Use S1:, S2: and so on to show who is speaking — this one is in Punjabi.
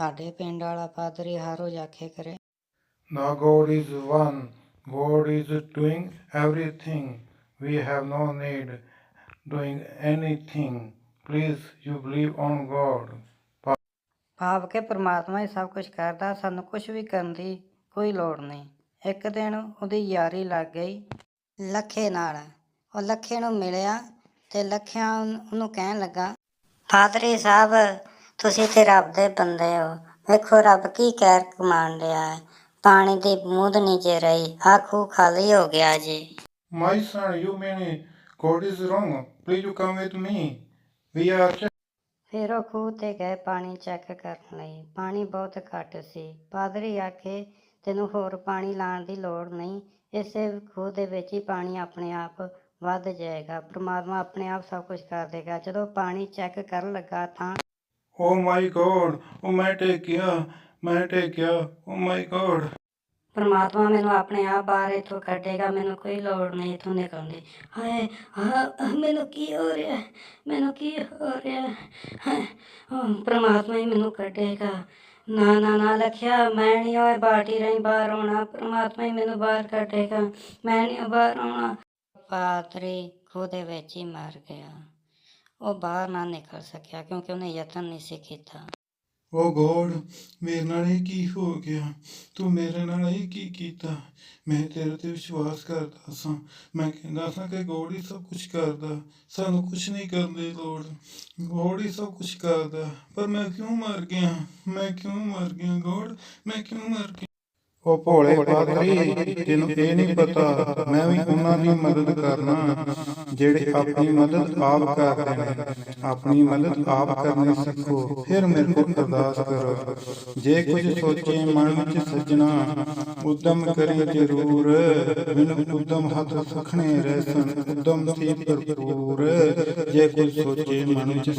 S1: ਸਾਡੇ ਪਿੰਡ ਵਾਲਾ ਪਾਦਰੀ ਹਰ ਰੋਜ਼ ਆਖੇ ਕਰੇ
S2: Now God is one. God is doing everything. We have no need doing anything. Please, you believe on God.
S1: ਭਾਵ ਕਿ ਪ੍ਰਮਾਤਮਾ ਹੀ ਸਭ ਕੁਝ ਕਰਦਾ ਸਾਨੂੰ ਕੁਝ ਵੀ ਕਰਨ ਦੀ ਕੋਈ ਲੋੜ ਨਹੀਂ ਇੱਕ ਦਿਨ ਉਹਦੀ ਯਾਰੀ ਲੱਗ ਗਈ ਲੱਖੇ ਨਾਲ ਉਹ ਲੱਖੇ ਨੂੰ ਮਿਲਿਆ ਤੇ ਲੱਖਿਆਂ ਉਹਨ- ਕਹਿਣ ਲੱਗਾ ਪਾਦਰੀ ਸਾਹਿਬ ਤੁਸੀਂ ਤੇ ਰੱਬ ਦੇ ਬੰਦੇ ਹੋ। ਵੇਖੋ ਰੱਬ ਕੀ ਕਹਿਰ ਕਮਾਣ ਰਿਹਾ ਹੈ। ਪਾਣੀ ਦੀ ਬੂੰਦ ਨੀਚੇ ਰਹੀ ਆਖੂ ਖਾਲੀ ਹੋ ਗਿਆ ਜੀ।
S2: My son, you mean God is wrong. Please, you come with me. We are
S1: ਫਿਰ ਉਹ ਖੂਹ ਤੇ ਗਏ ਪਾਣੀ ਚੈੱਕ ਕਰਨ ਲਈ। ਪਾਣੀ ਬਹੁਤ ਘੱਟ ਸੀ। ਪਾਦਰੀ ਆਖੇ ਤੈਨੂੰ ਹੋਰ ਪਾਣੀ ਲਾਉਣ ਦੀ ਲੋੜ ਨਹੀਂ। ਇਸੇ ਖੂਹ ਦੇ ਵਿੱਚ ਹੀ ਪਾਣੀ ਆਪਣੇ ਆਪ ਵੱਧ ਜਾਏਗਾ। ਪ੍ਰਮਾਤਮਾ ਆਪਣੇ ਆਪ ਸਭ ਕੁਝ ਕਰ ਦੇਗਾ। ਜਦੋਂ ਪਾਣੀ ਚੈੱਕ ਕਰਨ ਲੱਗਾ ਤਾਂ
S2: Oh my God. Oh my take care. My take care. Oh my
S1: ਪ੍ਰਮਾਤਮਾ ਮੈਨੂੰ ਆਪਣੇ ਆਪ ਬਾਹਰ ਇੱਥੋਂ ਕੱਢੇਗਾ, ਮੈਨੂੰ ਕੋਈ ਲੋੜ ਨਹੀਂ ਇੱਥੋਂ ਨਿਕਲਣ ਦੀ ਹਾਏ, ਆਹ ਮੈਨੂੰ ਕੀ ਹੋ ਰਿਹਾ ਮੈਨੂੰ ਕੀ ਹੋ ਰਿਹਾ ਹਾਏ ਉਹ ਪ੍ਰਮਾਤਮਾ ਹੀ ਮੈਨੂੰ ਕੱਢੇਗਾ ਨਾ ਨਾ ਨਾ ਲਖਿਆ, ਮੈਂ ਨਹੀਂ ਓਏ ਬਾਟੀ ਰਹੀ ਬਾਹਰ ਆਉਣਾ ਪ੍ਰਮਾਤਮਾ ਹੀ ਮੈਨੂੰ ਬਾਹਰ ਕੱਢੇਗਾ, ਮੈਂ ਨਹੀਂ ਬਾਹਰ ਆਉਣਾ ਪਾਤਰੀ ਖੂਹ ਦੇ ਵਿੱਚ ਹੀ ਮਰ ਗਿਆ ਉਹ ਬਾਹਰ ਨਾ ਨਿਕਲ ਸਕਿਆ ਕਿਉਂਕਿ ਉਹਨੇ ਯਤਨ ਨਹੀਂ ਸੀ ਕੀਤਾ।
S2: ਓ ਗੋਡ, ਮੇਰੇ ਨਾਲ ਇਹ ਕੀ ਹੋ ਗਿਆ? ਤੂੰ ਮੇਰੇ ਨਾਲ ਇਹ ਕੀ ਕੀਤਾ? ਮੈਂ ਤੇਰੇ ਤੇ ਵਿਸ਼ਵਾਸ ਕਰਦਾ ਸਾਂ। ਮੈਂ ਕਹਿੰਦਾ ਸਾਂ ਕਿ ਗੋਡ ਹੀ ਸਭ ਕੁਝ ਕਰਦਾ। ਸਾਨੂੰ ਕੁਝ ਨਹੀਂ ਕਰਨ ਦੀ ਲੋੜ। ਗੋਡ ਹੀ ਸਭ ਕੁਝ ਕਰਦਾ। ਪਰ ਮੈਂ ਕਿਉਂ ਮਰ ਗਿਆ? ਮੈਂ ਕਿਉਂ ਮਰ ਗਿਆ ਗੋਡ? ਮੈਂ ਕਿਉਂ ਮਰ ਗਿਆ? ਉਹ ਭੋਲੇ ਪਾਦਰੀ ਤੈਨੂੰ ਇਹ ਨਹੀਂ ਪਤਾ, ਮੈਂ ਵੀ ਉਹਨਾਂ ਦੀ ਮਦਦ ਕਰਨਾ ਜਿਹੜੇ ਆਪਣੀ ਮਦਦ ਆਪ ਕਰਦੇ ਨੇ। ਆਪਣੀ ਮਦਦ ਆਪ ਕਰਨੀ ਸਿੱਖੋ, ਫਿਰ ਮੇਰੇ ਕੋਲ ਅਰਦਾਸ ਕਰੋ। ਜੇ ਕੁਝ ਸੋਚੇ ਮਨ ਵਿੱਚ ਸੱਜਣਾ, ਉਦਮ ਕਰੀ ਜ਼ਰੂਰ। ਮੈਨੂੰ ਉਦਮ ਹੱਥ ਸਖਣੇ ਰਹਿ ਸਨ, ਉਦਮ ਸੀ ਭਰਪੂਰ। ਜੇ ਕੁਝ ਸੋਚੇ ਮਨ ਵਿੱਚ